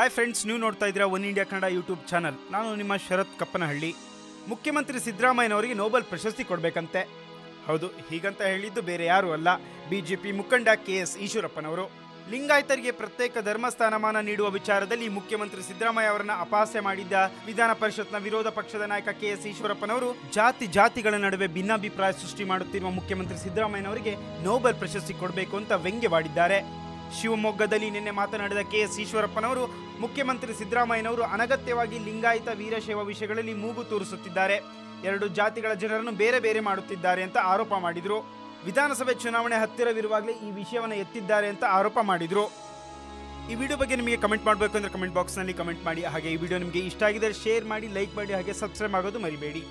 Hi friends ನೀವು ನೋಡ್ತಾ ಇದ್ದೀರಾ one India Kannada YouTube channel. ನಾನು ನಿಮ್ಮ ಶರತ್ ಕಪ್ಪನಹಳ್ಳಿ. ಮುಖ್ಯಮಂತ್ರಿ ಸಿದ್ದರಾಮಯ್ಯನವರಿಗೆ ನೋಬೆಲ್ ಪ್ರಶಸ್ತಿ ಕೊಡಬೇಕಂತೆ. ಹೌದು, ಹೀಗಂತ ಹೇಳಿದ್ದು ಬೇರೆ ಯಾರೂ ಅಲ್ಲ. ಬಿಜೆಪಿ ಮುಖಂಡ ಕೆ ಎಸ್ ಈಶ್ವರಪ್ಪನವರು. ಲಿಂಗಾಯತರಿಗೆ ಪ್ರತ್ಯೇಕ ಧರ್ಮ ಸ್ಥಾನಮಾನ ನೀಡುವ ವಿಚಾರದಲ್ಲಿ ಮುಖ್ಯಮಂತ್ರಿ ಸಿದ್ದರಾಮಯ್ಯ ಅವರನ್ನ ಅಪಹಾಸ್ಯ ಮಾಡಿದ್ದ ವಿಧಾನ ಪರಿಷತ್ನ ವಿರೋಧ ಪಕ್ಷದ ನಾಯಕ ಕೆ ಎಸ್ ಈಶ್ವರಪ್ಪನವರು ಜಾತಿ ಜಾತಿಗಳ ನಡುವೆ ಭಿನ್ನಾಭಿಪ್ರಾಯ ಸೃಷ್ಟಿ ಮಾಡುತ್ತಿರುವ ಮುಖ್ಯಮಂತ್ರಿ ಸಿದ್ದರಾಮಯ್ಯನವರಿಗೆ ನೋಬೆಲ್ ಪ್ರಶಸ್ತಿ ಕೊಡಬೇಕು ಅಂತ ವ್ಯಂಗ್ಯವಾಡಿದ್ದಾರೆ. ಶಿವಮೊಗ್ಗದಲ್ಲಿ ನಿನ್ನೆ ಮಾತನಾಡಿದ ಕೆ ಎಸ್ ಈಶ್ವರಪ್ಪನವರು, ಮುಖ್ಯಮಂತ್ರಿ ಸಿದ್ದರಾಮಯ್ಯನವರು ಅನಗತ್ಯವಾಗಿ ಲಿಂಗಾಯತ ವೀರಶೈವ ವಿಷಯಗಳಲ್ಲಿ ಮೂಗು ತೋರಿಸುತ್ತಿದ್ದಾರೆ. ಎರಡು ಜಾತಿಗಳ ಜನರನ್ನು ಬೇರೆ ಬೇರೆ ಮಾಡುತ್ತಿದ್ದಾರೆ ಅಂತ ಆರೋಪ ಮಾಡಿದರು. ವಿಧಾನಸಭೆ ಚುನಾವಣೆ ಹತ್ತಿರವಿರುವಾಗಲೇ ಈ ವಿಷಯವನ್ನು ಎತ್ತಿದ್ದಾರೆ ಅಂತ ಆರೋಪ ಮಾಡಿದರು. ಈ ವಿಡಿಯೋ ಬಗ್ಗೆ ನಿಮಗೆ ಕಮೆಂಟ್ ಮಾಡಬೇಕು ಅಂದರೆ ಕಮೆಂಟ್ ಬಾಕ್ಸ್ನಲ್ಲಿ ಕಮೆಂಟ್ ಮಾಡಿ. ಹಾಗೆ ಈ ವಿಡಿಯೋ ನಿಮಗೆ ಇಷ್ಟ ಆಗಿದ್ರೆ ಶೇರ್ ಮಾಡಿ, ಲೈಕ್ ಮಾಡಿ, ಹಾಗೆ ಸಬ್ಸ್ಕ್ರೈಬ್ ಆಗೋದು ಮರಿಬೇಡಿ.